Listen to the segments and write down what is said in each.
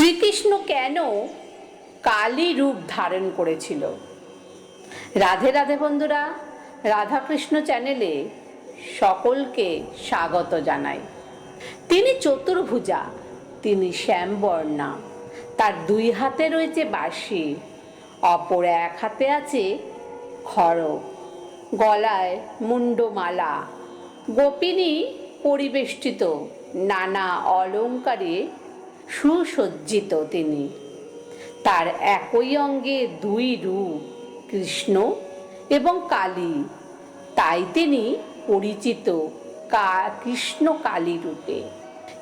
শ্রীকৃষ্ণ কেন কালী রূপ ধারণ করেছিল? রাধে রাধে বন্ধুরা, রাধাকৃষ্ণ চ্যানেলে সকলকে স্বাগত জানাই। তিনি চতুর্ভুজা, তিনি শ্যামবর্ণা। তার দুই হাতে রয়েছে বাঁশি, অপর এক হাতে আছে খড়গ গলায় মুন্ডমালা গোপিনী পরিবেষ্টিত নানা অলঙ্কারে সুসজ্জিত তিনি। তার একই অঙ্গে দুই রূপ, কৃষ্ণ এবং কালী। তাই তিনি পরিচিত কৃষ্ণ কালী রূপে।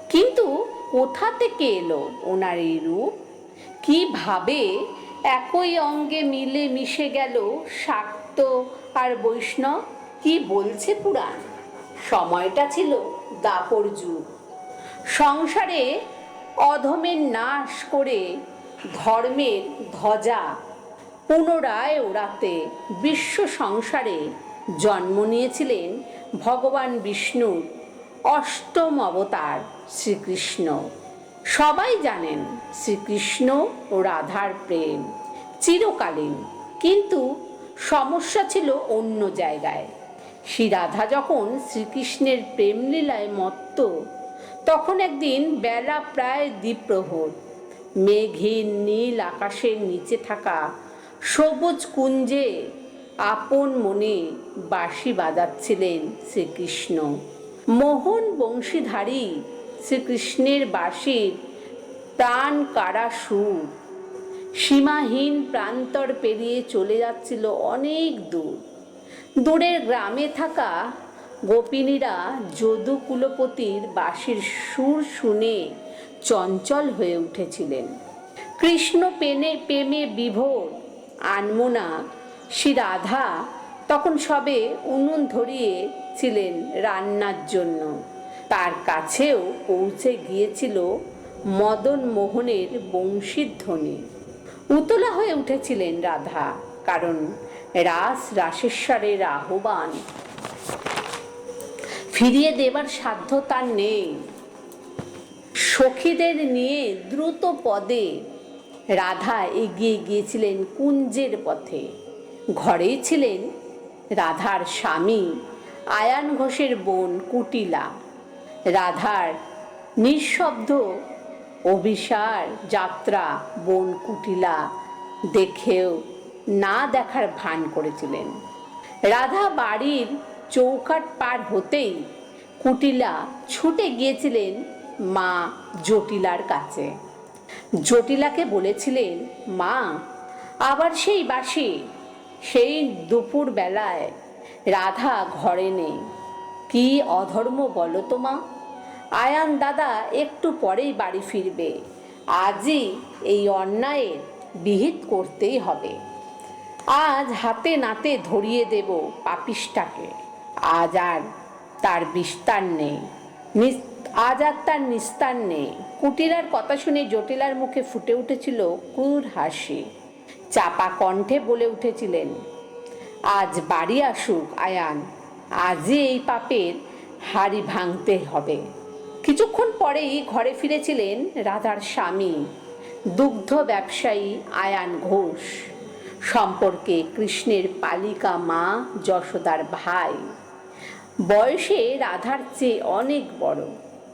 কিন্তু কোথা থেকে এলো ওনার এই রূপ? কীভাবে একই অঙ্গে মিলে মিশে গেল শাক্ত আর বৈষ্ণব? কি বলছে পুরাণ? সময়টা ছিল দাপর যুগ। সংসারে অধমের নাশ করে ধর্মের ধ্বজা, পুনরায় ওড়াতে বিশ্ব সংসারে জন্ম নিয়েছিলেন ভগবান বিষ্ণুর অষ্টম অবতার শ্রীকৃষ্ণ। সবাই জানেন শ্রীকৃষ্ণ ও রাধার প্রেম চিরকালীন, কিন্তু সমস্যা ছিল অন্য জায়গায়। শ্রী রাধা যখন শ্রীকৃষ্ণের প্রেম লীলায় মত্ত তখন একদিন বেলা প্রায় দ্বিপ্রহর। মেঘহীন নীল আকাশের নিচে থাকা সবুজ কুঞ্জে আপন মনে বাঁশি বাজাচ্ছিলেন শ্রীকৃষ্ণ। মোহন বংশীধারী শ্রীকৃষ্ণের বাঁশির প্রাণ কারা সুর। সীমাহীন প্রান্তর পেরিয়ে চলে যাচ্ছিল অনেক দূর। দূরের গ্রামে থাকা গোপিনীরা যদু কুলপতির বাঁশির সুর শুনে চঞ্চল হয়ে উঠেছিলেন। কৃষ্ণ পেনে প্রেমে বিভোর, আনমোনা, শ্রী রাধা তখন সবে উনুন ধরিয়েছিলেন রান্নার জন্য। তার কাছেও পৌঁছে গিয়েছিল মদন মোহনের বংশীর ধ্বনি। উতলা হয়ে উঠেছিলেন রাধা, কারণ রাস রাসেশ্বরের আহ্বান ফিরিয়ে দেবার সাধ্য তার নেই। সখীদের নিয়ে দ্রুত পদে রাধা এগিয়ে গিয়েছিলেন কুঞ্জের পথে। ঘরেই ছিলেন রাধার স্বামী আয়ান ঘোষের বোন কুটিলা। রাধার নিঃশব্দ অভিসার যাত্রা বোন কুটিলা দেখেও না দেখার ভান করেছিলেন। রাধা বাড়ির চৌকাট পার হতেই কুটিলা ছুটে গিয়েছিলেন মা জটিলার কাছে। জটিলাকে বলেছিলেন, মা, আবার সেই বাসি সেই দুপুর বেলায় রাধা ঘরে নেই। কি অধর্ম বলো তো মা? আয়ান দাদা একটু পরেই বাড়ি ফিরবে। আজই এই অন্যায়ের বিহিত করতেই হবে। আজ হাতে নাতে ধরিয়ে দেব পাপিষ্টাকে আজ আর তার বিস্তার নেই। আজ আর তার নিস্তার নেই। কুটিরার কথা শুনে জটিলার মুখে ফুটে উঠেছিল ক্রুর হাসি। চাপা কণ্ঠে বলে উঠেছিলেন, আজ বাড়ি আসুক আয়ান, আজই এই পাপের হাড়ি ভাঙতে হবে। কিছুক্ষণ পরেই ঘরে ফিরেছিলেন রাধার স্বামী, দুগ্ধ ব্যবসায়ী আয়ান ঘোষ। সম্পর্কে কৃষ্ণের পালিকা মা যশোদার ভাই। বয়সে রাধার চেয়ে অনেক বড়।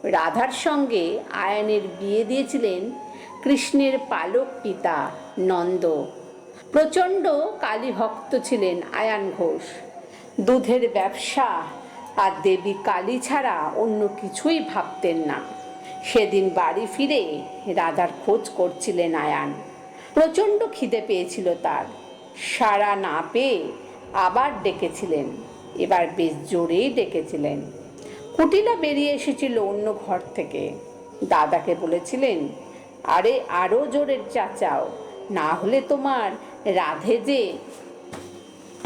রাধার সঙ্গে আয়নের বিয়ে দিয়েছিলেন কৃষ্ণের পালক পিতা নন্দ। প্রচণ্ড কালীভক্ত ছিলেন আয়ান ঘোষ। দুধের ব্যবসা আর দেবী কালী ছাড়া অন্য কিছুই ভাবতেন না। সেদিন বাড়ি ফিরে রাধার খোঁজ করছিলেন আয়ান। প্রচণ্ড খিদে পেয়েছিল তার। সারা না পেয়ে আবার ডেকেছিলেন। এবার বেশ জোরেই ডেকেছিলেন। কুটিলা বেরিয়ে এসেছিল অন্য ঘর থেকে। দাদাকে বলেছিলেন, আরে আরও জোরের চাচাও, না হলে তোমার রাধে যে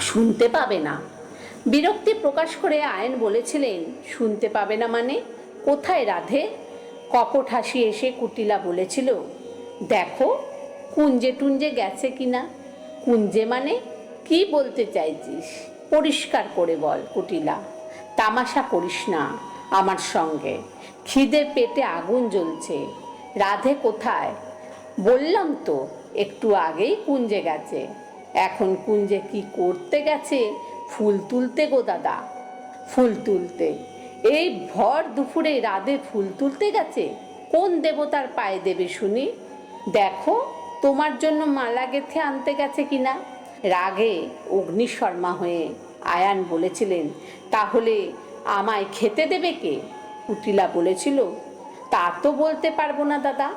শুনতে পাবে না। বিরক্তি প্রকাশ করে আয়ন বলেছিলেন, শুনতে পাবে না মানে? কোথায় রাধে? কপট হাসি এসে কুটিলা বলেছিল, দেখো, কুঞ্জে টুঞ্জে গেছে কিনা। কুঞ্জে মানে? কি বলতে চাইছিস? পরিষ্কার করে বল, কুটিলা। তামাশা করিস না আমার সঙ্গে। খিদে পেটে আগুন জ্বলছে। রাধে কোথায়? বললাম তো, একটু আগেই কুঞ্জে গেছে। এখন কুঞ্জে কি করতে গেছে? ফুল তুলতে গো দাদা। ফুল তুলতে। এই ভর দুপুরে রাধে ফুল তুলতে গেছে? কোন দেবতার পায়ে দেবে শুনি? দেখো, তোমার জন্য মালা গেথে আনতে গেছে কিনা? রাগে অগ্নিশর্মা হয়ে আয়ান বলেছিলেন, তাহলে আমায় খেতে দেবে কে? কুটিলা বলেছিল, তা তো বলতে পারব না দাদা,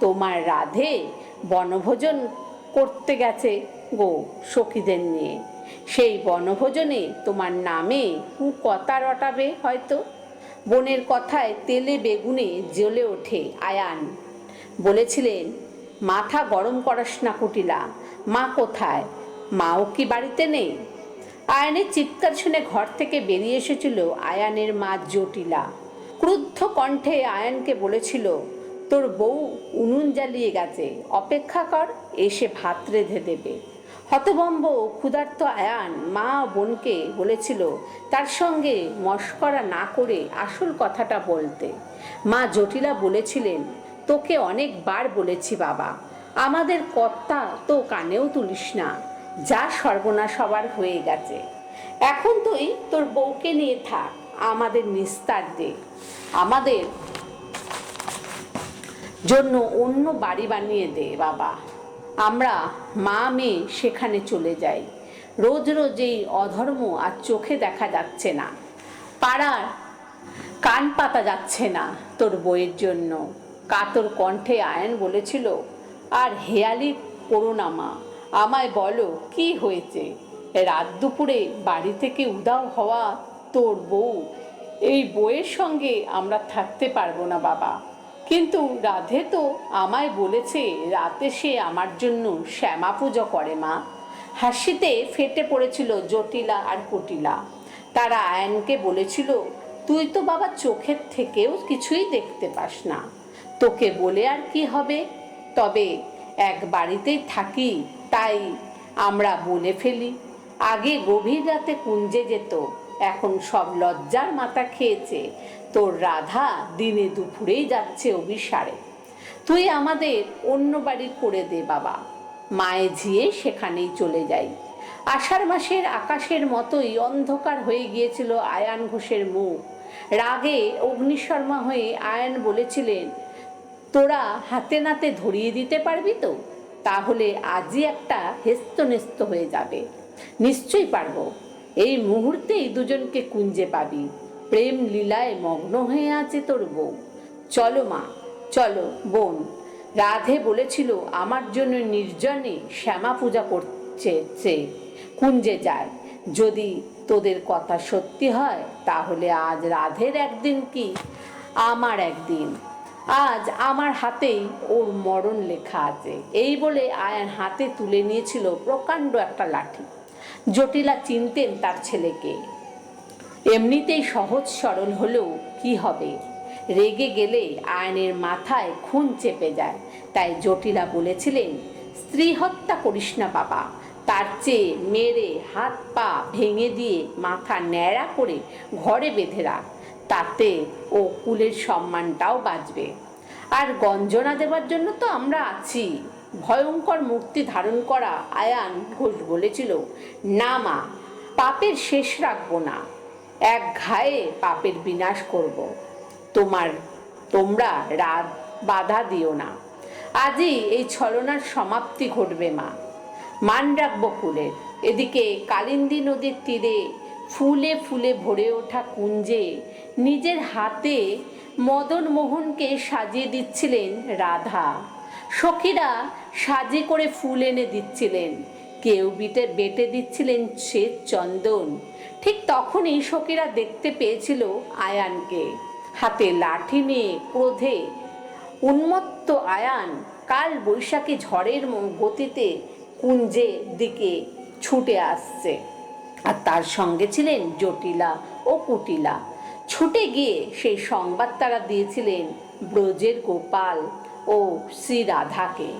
তোমার রাধে বনভোজন করতে গেছে গো সখীদের নিয়ে। সেই বনভোজনে তোমার নামে কু কথা রটাবে হয়তো। বনের কথায় তেলে বেগুনে জ্বলে ওঠে আয়ান। বলেছিলেন, মাথা গরম করাস না কুটিলা মা কোথায়? মাও কি বাড়িতে নেই? আয়ানের চিৎকার শুনে ঘর থেকে বেরিয়ে এসেছিল আয়ানের মা জটিলা। ক্রুদ্ধ কণ্ঠে আয়ানকে বলেছিল, তোর বউ উনুন জ্বালিয়ে গেছে, অপেক্ষা কর, এসে ভাত রেঁধে দেবে। হতভম্ব ক্ষুধার্ত আয়ান মা বোনকে বলেছিল, তার সঙ্গে মস্করা না করে আসল কথাটা বলতে। মা জটিলা বলেছিলেন, তোকে অনেকবার বলেছি বাবা, আমাদের কর্তা তো কানেও তুলিস না। যা সর্বনাশ সবার হয়ে গেছে। এখন তুই তোর বউকে নিয়ে থাক, আমাদের নিস্তার দে। আমাদের জন্য অন্য বাড়ি বানিয়ে দে, বাবা। আমরা মা মেয়ে সেখানে চলে যাই। রোজ রোজ এই অধর্ম আর চোখে দেখা যাচ্ছে না। পাড়ার কান পাতা যাচ্ছে না তোর বইয়ের জন্য। কাতর কণ্ঠে আয়ন বলেছিল, আর হেয়ালি করো না মা। আমায় বলো, কি হয়েছে? রাত দুপুরে বাড়ি থেকে উদাও হওয়া তোর বউ। এই বইয়ের সঙ্গে আমরা থাকতে পারব না বাবা। কিন্তু রাধে তো আমায় বলেছে, রাতে সে আমার জন্য শ্যামা পুজো করে মা। হাসিতে ফেটে পড়েছিল জটিলা আর কুটিলা। তারা আয়নকে বলেছিল, তুই তো বাবা চোখের থেকেও কিছুই দেখতে পাস না। তোকে বলে আর কি হবে? তবে এক বাড়িতেই থাকি তাই আমরা বলে ফেলি। আগে গভীর রাতে কুঞ্জে যেত, এখন সব লজ্জার মাথা খেয়েছে। তোর রাধা দিনে দুপুরেই যাচ্ছে অভিসারে। তুই আমাদের অন্য বাড়ি করে দে বাবা। মায়ে ঝিয়ে সেখানেই চলে যাই। আষাঢ় মাসের আকাশের মতোই অন্ধকার হয়ে গিয়েছিল আয়ান ঘোষের মুখ। রাগে অগ্নিশর্মা হয়ে আয়ান বলেছিলেন, তোরা হাতে নাতে ধরিয়ে দিতে পারবি তো? তাহলে আজই একটা হেস্তনেস্ত হয়ে যাবে। নিশ্চয়ই পারব। এই মুহূর্তেই দুজনকে কুঞ্জে পাবি। প্রেম লীলায় মগ্ন হয়ে আছে তোর বউ। চলো মা, চলো, বোন। রাধে বলেছিল, আমার জন্য নির্জনে শ্যামা পূজা করছে সে। কুঞ্জে যায়। যদি তোদের কথা সত্যি হয়, তাহলে আজ রাধের একদিন কি? আমার একদিন। আজ আমার হাতেই ওর মরণ লেখা আছে। এই বলে আয়ান হাতে তুলে নিয়েছিল প্রকাণ্ড একটা লাঠি। জটিলা চিনতেন তার ছেলেকে। এমনিতেই সহজ সরল হলেও কি হবে? রেগে গেলে আয়নের মাথায় খুন চেপে যায়। তাই জটিলা বলেছিলেন, স্ত্রী হত্যা করিস না বাবা। তার চেয়ে মেরে হাত পা ভেঙে দিয়ে মাথা ন্যাড়া করে ঘরে বেঁধে রাখ। তাতে ও কুলের সম্মানটাও বাঁচবে। আর গঞ্জনা দেবার জন্য তো আমরা আছি। ভয়ঙ্কর মূর্তি ধারণ করা আয়ান ঘোষ বলেছিল, না মা, পাপের শেষ রাখব না। এক ঘায়ে পাপের বিনাশ করব। তোমার, তোমরা রাত বাধা দিও না। আজই এই ছলনার সমাপ্তি ঘটবে মা। মান রাখব কুলের। এদিকে কালিন্দী নদীর তীরে ফুলে ফুলে ভরে ওঠা কুঞ্জে নিজের হাতে মদন মোহনকে সাজিয়ে দিচ্ছিলেন রাধা। সখীরা সাজে করে ফুল এনে দিচ্ছিলেন। কেউ বিটে, বেটে দিচ্ছিলেন শ্বেত চন্দন। ঠিক তখনই সখীরা দেখতে পেয়েছিল আয়ানকে। হাতে লাঠি নিয়ে ক্রোধে উন্মত্ত আয়ান কাল বৈশাখী ঝড়ের গতিতে কুঞ্জের দিকে ছুটে আসছে। আর তার সঙ্গে ছিলেন জটিলা ও কুটিলা। ছুটে গিয়ে সেই সংবাদ তারা দিয়েছিলেন ব্রজের গোপাল ও শ্রী রাধাকে।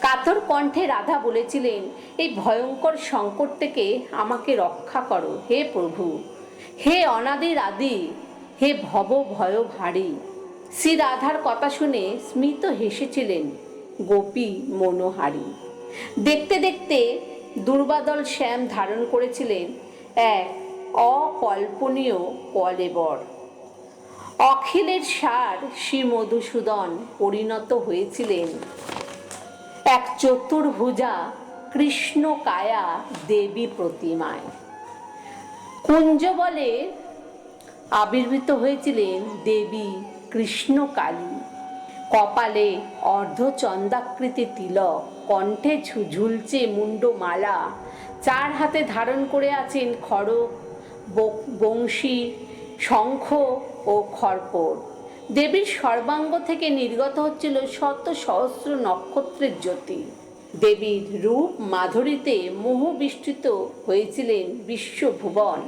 কাতর কণ্ঠে রাধা বলেছিলেন, এই ভয়ঙ্কর সংকট থেকে আমাকে রক্ষা করো, হে প্রভু। হে অনাদির আদি, হে ভব ভয় ভারী শ্রী রাধার কথা শুনে স্মিত হেসেছিলেন গোপী মনোহারী। দেখতে দেখতে দুর্বাদল শ্যাম ধারণ করেছিলেন এক অকল্পনীয় কলেবর। অখিলের সার শ্রী মধুসূদন পরিণত হয়েছিলেন। এক চতুর্ভুজা কৃষ্ণ কায়া দেবী প্রতিমায়। কুঞ্জ বলে আবির্ভূত হয়েছিলেন দেবী কৃষ্ণকালী কপালে অর্ধচন্দাকৃতি তিলক, কণ্ঠে ঝুলছে মুন্ডমালা চার হাতে ধারণ করে আছেন খড়গ ব- বংশী, শঙ্খ ও খড়পড় দেবীর সর্বাঙ্গ থেকে নির্গত হচ্ছিল শত সহস্র নক্ষত্রের জ্যোতি। দেবীর রূপ মাধুরীতে মোহবিষ্টিত হয়েছিলেন বিশ্বভুবন।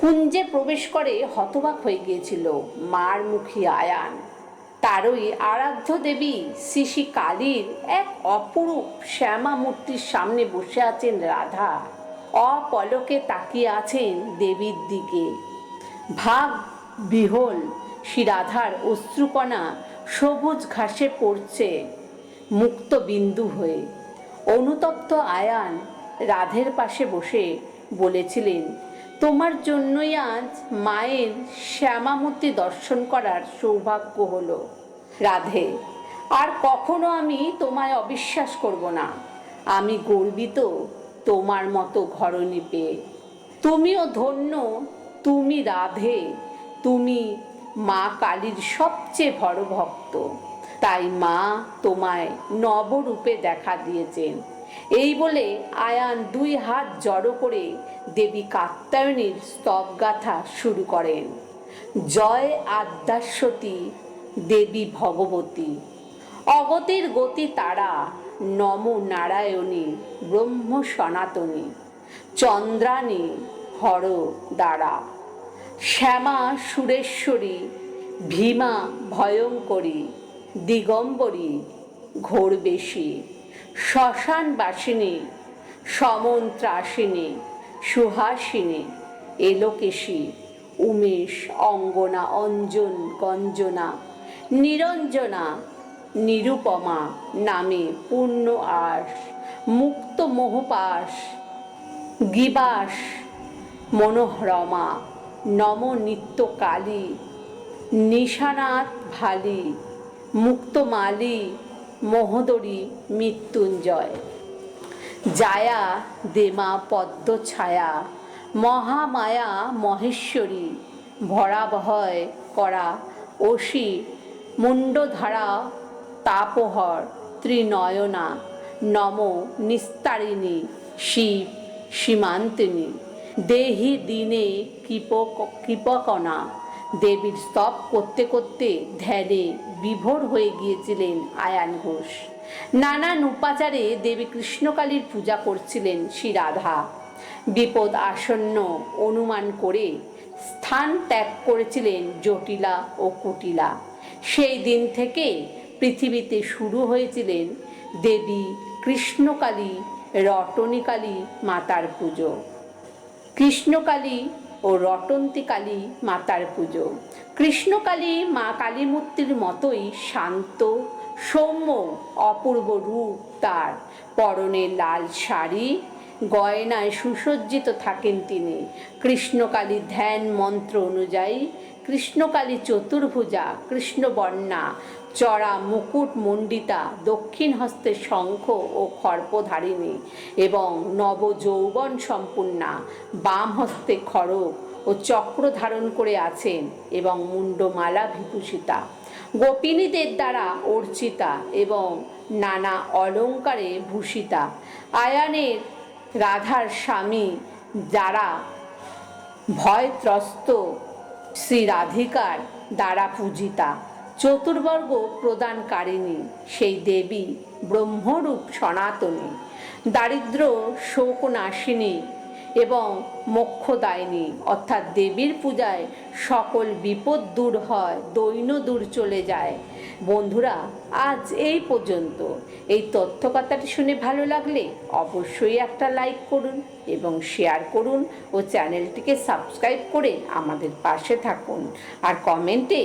কুঞ্জে প্রবেশ করে হতবাক হয়ে গিয়েছিল মার মুখী আয়ান। তারই আরাধ্য দেবী শ্রী কালীর এক অপরূপ শ্যামা মূর্তির সামনে বসে আছেন রাধা। অপলকে তাকিয়ে আছেন দেবীর দিকে। ভাগ বিহল শ্রী রাধার অশ্রুকণা সবুজ ঘাসে পড়ছে মুক্ত বিন্দু হয়ে। অনুতপ্ত আয়ান রাধের পাশে বসে বলেছিলেন, তোমার জন্যই আজ মায়ের শ্যামামূর্তি দর্শন করার সৌভাগ্য হলো। রাধে, আর কখনো আমি তোমায় অবিশ্বাস করব না। আমি গর্বিত তোমার মতো ঘরণী পেয়ে। তুমিও ধন্য, তুমি রাধে, তুমি মা কালীর সবচেয়ে বড় ভক্ত। তাই মা তোমায় নবরূপে দেখা দিয়েছেন। এই বলে আয়ান দুই হাত জড়ো করে দেবী কাত্যায়নীর স্তবগাথা শুরু করেন। জয় আদ্যাশ্বতী, দেবী ভগবতী। অগতির গতি তারা নম নারায়ণী, ব্রহ্ম সনাতনী, চন্দ্রাণী, হর দ্বারা। শ্যামা সুরেশ্বরী, ভীমা ভয়ঙ্করী, দিগম্বরী, ঘোরবেশী, শ্মশানবাসিনী, সমন্ত্রাসিনী, সুহাসিনী, এলোকেশী, উমেশ, অঙ্গনা, অঞ্জন গঞ্জনা নিরঞ্জনা নিরুপমা নামে পূর্ণ আস মুক্ত মোহপাস গিবাস মনোহরমা, নম নিত্য কালী, নিশানাথ ভালি মুক্তমালি মহোদরী মৃত্যুঞ্জয়। জায়া দেমা পদ্ম ছায়া, মহামায়া মহেশ্বরী, ভরাভয় করা অসি মুন্ডধারা তাপহর ত্রিনয়না। নম নিস্তারিণী শিব সীমান্তিনী দেহি দিনে কৃপক, কৃপকনা। দেবীর স্তব করতে করতে ধ্যানে বিভোর হয়ে গিয়েছিলেন আয়ান ঘোষ। নানান উপাচারে দেবী কৃষ্ণকালীর পূজা করছিলেন শ্রী রাধা। বিপদ আসন্ন অনুমান করে স্থান ত্যাগ করেছিলেন জটিলা ও কুটিলা। সেই দিন থেকে পৃথিবীতে শুরু হয়েছিলেন দেবী কৃষ্ণকালী রটনীকালী মাতার পুজো। কৃষ্ণকালী ও রটন্তী কালী মাতার পুজো। কৃষ্ণকালী মা কালী মূর্তির মতোই শান্ত, সৌম্য, অপূর্ব রূপ তার। পরনে লাল শাড়ি, গয়নায় সুসজ্জিত থাকেন তিনি। কৃষ্ণকালী ধ্যান মন্ত্র অনুযায়ী কৃষ্ণকালী চতুর্ভুজা, কৃষ্ণবর্ণা, চড়া মুকুট মণ্ডিতা, দক্ষিণ হস্তে শঙ্খ ও খর্পধারিণী এবং নব যৌবন সম্পূর্ণা বাম হস্তে খড়গ ও চক্র ধারণ করে আছেন এবং মুন্ডমালা বিভূষিতা গোপিনীদের দ্বারা অর্চিতা এবং নানা অলঙ্কারে ভূষিতা। আয়ানের রাধার স্বামী যারা ভয়ত্রস্ত শ্রী রাধিকার দ্বারা পূজিতা চতুর্বর্গ প্রদানকারিণী সেই দেবী ব্রহ্মরূপ সনাতনী দারিদ্র শোকনাশিনী এবং মোক্ষদায়িনী, অর্থাৎ দেবীর পূজায় সকল বিপদ দূর হয়, দৈন্য দূর চলে যায়। বন্ধুরা, আজ এই পর্যন্ত। এই তথ্য কথাটি শুনে ভালো লাগলে অবশ্যই একটা লাইক করুন এবং শেয়ার করুন ও চ্যানেলটিকে সাবস্ক্রাইব করে আমাদের পাশে থাকুন। আর কমেন্টে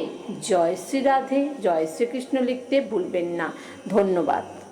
জয় শ্রী রাধে, জয় শ্রীকৃষ্ণ লিখতে ভুলবেন না। ধন্যবাদ।